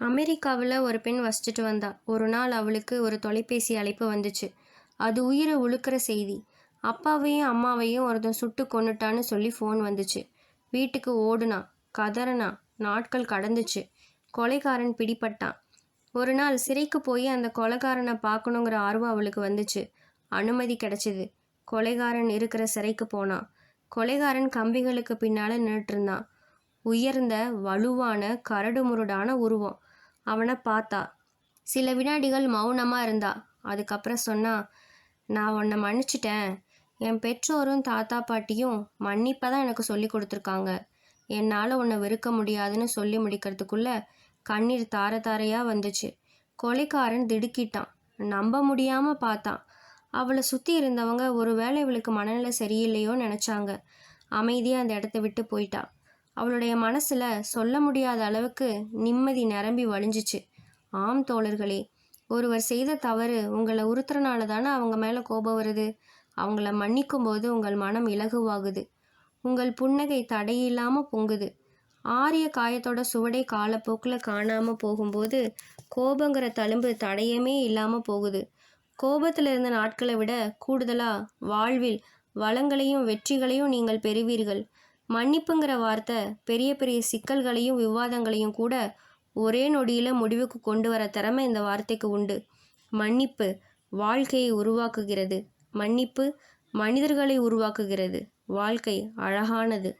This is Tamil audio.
அமெரிக்காவில் ஒரு பெண் வசிச்சுட்டு வந்தா. ஒரு நாள் அவளுக்கு ஒரு தொலைபேசி அழைப்பு வந்துச்சு. அது உயிரை உழுக்கிற செய்தி. அப்பாவையும் அம்மாவையும் ஒருத்தன் சுட்டு கொன்னுட்டான்னு சொல்லி ஃபோன் வந்துச்சு. வீட்டுக்கு ஓடுனா கதறனா நாட்கள் கடந்துச்சு. கொலைகாரன் பிடிபட்டான். ஒரு நாள் சிறைக்கு போய் அந்த கொலைகாரனை பார்க்கணுங்கிற ஆர்வம் அவளுக்கு வந்துச்சு. அனுமதி கிடைச்சிது. கொலைகாரன் இருக்கிற சிறைக்கு போனான் கொலைகாரன் கம்பிகளுக்கு பின்னால் நின்றுட்டு இருந்தான். உயர்ந்த வலுவான கரடுமுரடான உருவம். அவனை பார்த்தா. சில வினாடிகள் மௌனமாக இருந்தா. அதுக்கப்புறம் சொன்னா நான் உன்னை மன்னிச்சிட்டேன். என் பெற்றோரும் தாத்தா பாட்டியும் மன்னிப்பை தான் எனக்கு சொல்லி கொடுத்துருக்காங்க. என்னால் உன்னை வெறுக்க முடியாதுன்னு சொல்லி முடிக்கிறதுக்குள்ள கண்ணீர் தார தாரையாக வந்துச்சு. கொலைக்காரன் திடுக்கிட்டான். நம்ப முடியாமல் பார்த்தான். அவளை சுற்றி இருந்தவங்க ஒருவேளை இவளுக்கு மனநிலை சரியில்லையோ நினச்சாங்க. அமைதியாக அந்த இடத்த விட்டு போயிட்டான் அவளுடைய மனசில் சொல்ல முடியாத அளவுக்கு நிம்மதி நிரம்பி வழிஞ்சிச்சு. ஆம் தோழர்களே ஒருவர் செய்த தவறு உங்களை உறுத்துறனால தானே அவங்க மேலே கோபம் வருது. அவங்கள மன்னிக்கும் போது உங்கள் மனம் இலகுவாகுது. உங்கள் புன்னகை தடையில்லாமல் பொங்குது. ஆரிய காயத்தோட சுவடை காலப்போக்கில் காணாமல் போகும்போது கோபங்கிற தழும்பு தடையமே இல்லாமல் போகுது. கோபத்தில் இருந்த நாட்களை விட கூடுதலாக வாழ்வில் வளங்களையும் வெற்றிகளையும் நீங்கள் பெறுவீர்கள். மன்னிப்புங்கிற வார்த்தை பெரிய பெரிய சிக்கல்களையும் விவாதங்களையும் கூட ஒரே நொடியில் முடிவுக்கு கொண்டு வர திறமை இந்த வார்த்தைக்கு உண்டு. மன்னிப்பு வாழ்க்கையை உருவாக்குகிறது. மன்னிப்பு மனிதர்களை உருவாக்குகிறது. வாழ்க்கை அழகானது.